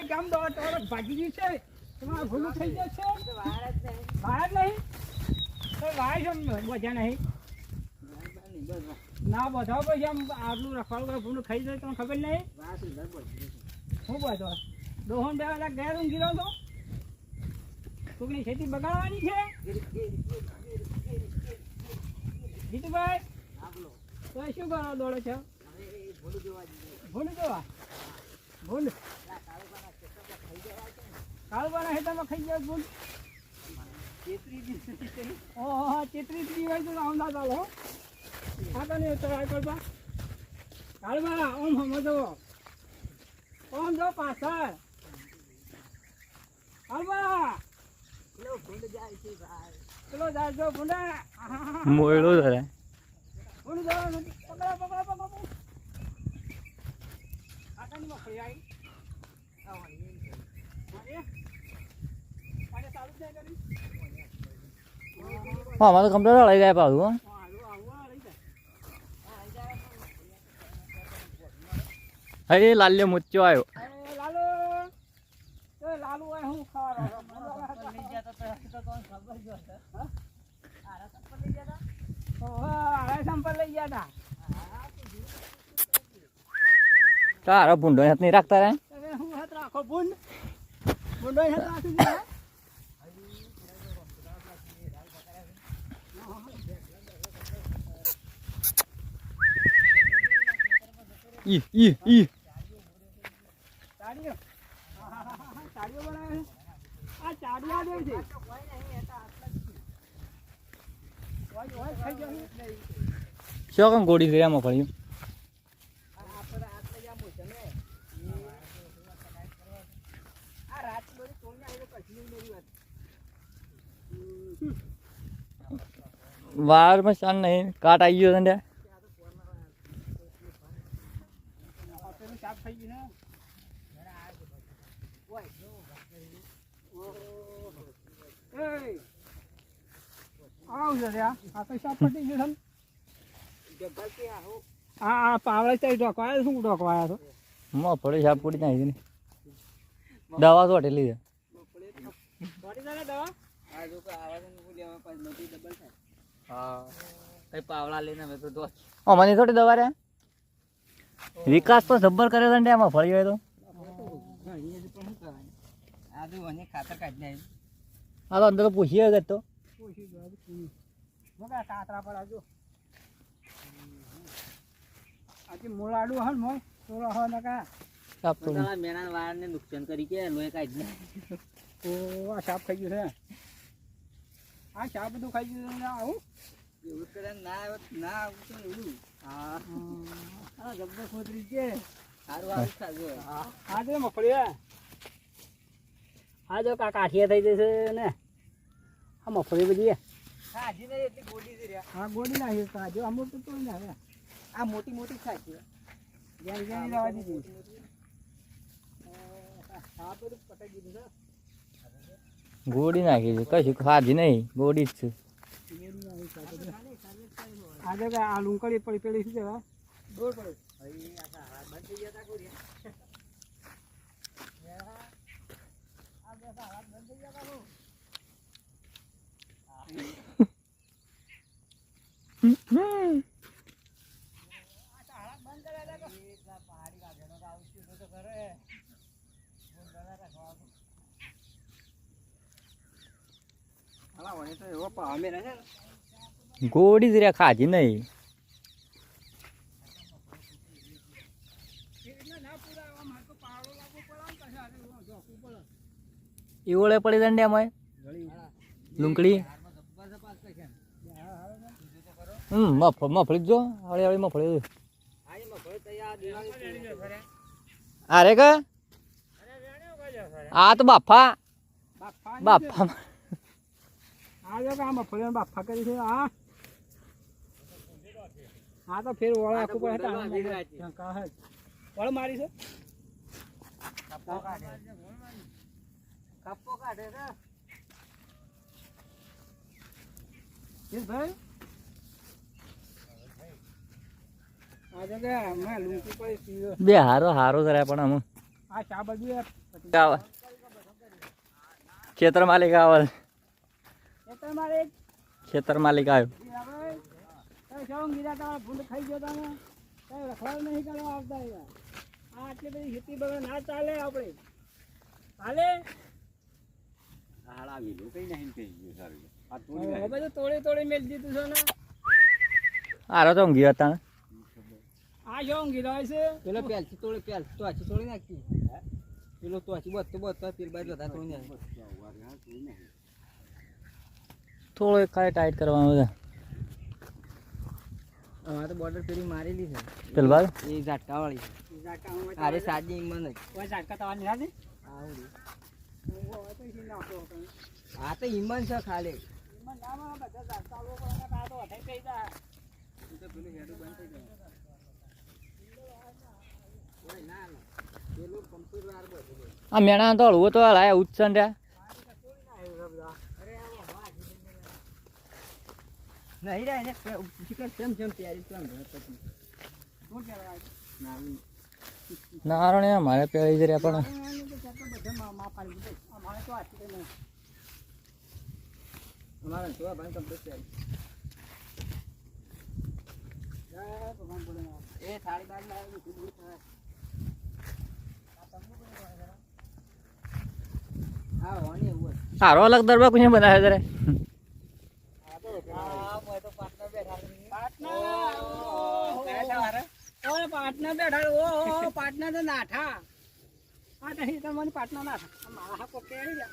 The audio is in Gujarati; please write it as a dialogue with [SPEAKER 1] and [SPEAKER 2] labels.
[SPEAKER 1] એ ભાગી ગયું છે. તમારે ભૂલું થઈ વાય છે. આટલું રખવાડું ભૂલું ખાઈ જાય, તમને ખબર નહીં? શું બધો? દોહન ગેર તો? કોકની ખેતી બગાડવાની છે? જીતુભાઈ શું કરો દોડો છો? ભૂલ જોવા? ભૂલ. કાળવાના હેઠળમાં ખાઈ જાય બોલ. ઓહો તેત્રીસ દિવસ તો આમદા ચાલો હા. તને ટ્રાય કરતા કાળવા ઓમ હમો જો ઓમ જો પાછળ. કાળવા. ચલો જાય જો ભૂંડા.
[SPEAKER 2] મોયડો ધરે
[SPEAKER 1] ભૂંડ જો પકડો પકડો પકડો પકડો. આટાની મફળી આવી પાણી ચાલુ જ નહીં કરી
[SPEAKER 2] હા અમારે કમ્પ્યુટર લઈ ગયા પાછું, હો. લાલ્યો મુચ્ચો આવ્યો
[SPEAKER 1] તારા ભૂંડો હાથ નહીં રાખતા હું સંપલ લઈ ગયા હતા
[SPEAKER 2] તારો ભૂંડો. હાથ નહીં રાખતા રે
[SPEAKER 1] હવે હું હાથ રાખો બુંડ બુંડો હાથ રાખી દીધા
[SPEAKER 2] ઈ ઈ ઈ.
[SPEAKER 1] ચાડીઓ ચાડીઓ બનાવે આ ચાડિયા દેવ છે
[SPEAKER 2] શું કામ ગોળી કર્યા મફળ્યું
[SPEAKER 1] આ રાત બધી તોડને આવી કશું નહીં મેરી વાત
[SPEAKER 2] વારમાં શાન નહીં કાટ આવી ગયો તને
[SPEAKER 1] પટી ગયું છે આ આ પાવડા લઈને મેં તો
[SPEAKER 2] દોસ્ત. સાપ પડી નાખી ને દવા તો હટેલી છે
[SPEAKER 1] પડી જાય દવા
[SPEAKER 2] અમારી થોડી દવા રે? વિકાસ તો જબ્બર કરે છે ને એમાં ફળી હોય તો? આ તો અંદર તો પૂછીએ જ તો.
[SPEAKER 1] પૂછી દો બગા કાતરા પર આજો આજે મોલાડું હન મોય તોરો હો નકા
[SPEAKER 2] સાપ તો
[SPEAKER 3] નુકસાન કરી કે લોહી કાઢી.
[SPEAKER 1] ઓ આ સાપ ખાઈ ગયું છે. આ ચા બધું ખાઈ ગયું ને આવું?
[SPEAKER 3] એવું કરે ના આવે તો ના આવું તો એવું.
[SPEAKER 1] હા. જબ્બર ખોદરી છે.
[SPEAKER 3] સારું આવું ખાજો
[SPEAKER 1] આ જો મફળી હે. જો કા કાઠિયા થઈ જશે ને. આ મફળી બધી હે.
[SPEAKER 3] ખાજી નહીં એટલી ગોડી છે.
[SPEAKER 1] આ ગોળી નાખી છે જો અમુક તો તોડી નાખે
[SPEAKER 3] આ મોટી મોટી ખાઈ
[SPEAKER 1] જ્યાં જ્યાં જવા દીધી. હા બધું પટાઈ દીધું છે.
[SPEAKER 2] ગોળી નાખી છે. કશું ખાધી નહીં. ગોળી જ છે.
[SPEAKER 1] આજે આ લુંકડી પડી, પેલી શું કહેવાય
[SPEAKER 3] દોડ પડે અહીં આ સારા બંધ થઈ જતા કોઈ હાલા વળી તો એવો પાવ મેરે છે ને
[SPEAKER 2] ગોળી જ રે ખાધી નહીં. ઈવોળે પડી દંડે એમાં લુંકડી હમ મફ મફળી જ હળી હળી મફળી અરે કે? આ તો બાફા.
[SPEAKER 1] બાફા
[SPEAKER 2] બાફા
[SPEAKER 1] આ જો કે આ મફળી બાફા કરી છે આ હા તો ફેર ઓળા આખું પડે
[SPEAKER 3] ભીડ રાખી.
[SPEAKER 1] વળ મારી. છે.
[SPEAKER 3] કપ્પો કાઢે. કપ્પો કાઢે રે.
[SPEAKER 1] ભાઈ
[SPEAKER 2] બે હારો હારો કર્યા પણ આમ.
[SPEAKER 1] આ ચા બાજુ
[SPEAKER 2] આવે. ખેતર માલિક આવે.
[SPEAKER 1] ખેતર
[SPEAKER 2] માલિક. આવ્યો.
[SPEAKER 1] ખાઈ ગયો તમે. રખડાવ નહીં કરવા આવતા આ આટલી બધી ખેતી બગડ ના ચાલે આપણે. ચાલે?
[SPEAKER 3] હાડા વીલું કઈ નહીં કઈ ગયું સારું. આ
[SPEAKER 1] હવે બધું તોડી તોડી મેલ દીધું છે ને.
[SPEAKER 2] આરો તો ઊંઘી હતા
[SPEAKER 1] આ શું ગીરા છે.
[SPEAKER 3] પેલો પેલથી તોડી પેલ તો આછી તોડી નાખી. પેલો તો આછી બધ તો બધ પેલ બાજુ બધા તોડી નાખી.
[SPEAKER 2] થોડો એક ખાલી ટાઈટ કરવાનો છે.
[SPEAKER 3] અમારે તો બોર્ડર પેલી મારેલી છે.
[SPEAKER 2] પેલ બાદ
[SPEAKER 3] એ ઝાટકા વાળી અરે સાદી ઇમન જ
[SPEAKER 1] કોઈ ઝાટકા હું તો
[SPEAKER 3] ઇમન છે ખાલી.
[SPEAKER 2] આ મેણા તો હળવો તો લાયા ઉચ્ચન રહ્યા.
[SPEAKER 3] નહીં રહ્યા એને ચિકન જેમ જેમ તૈયારી કેમ
[SPEAKER 1] શું કહેવાય?
[SPEAKER 2] નારણે મારે પેલી જ રહ્યા પણ
[SPEAKER 1] તો. અમારે તો આટલી તો.
[SPEAKER 3] અમારા જોવા ભાઈ તમને તૈયારી. એ થાળી બાદ લાવી
[SPEAKER 2] સારો અલગ દરબાર કુછ બનાવ્યો તારે
[SPEAKER 3] પાટનર બેઠા. ઓહો,
[SPEAKER 1] પાટનર તો નાઠા. આ નહીં તમારી પાટનર નાઠા. મારા ગયા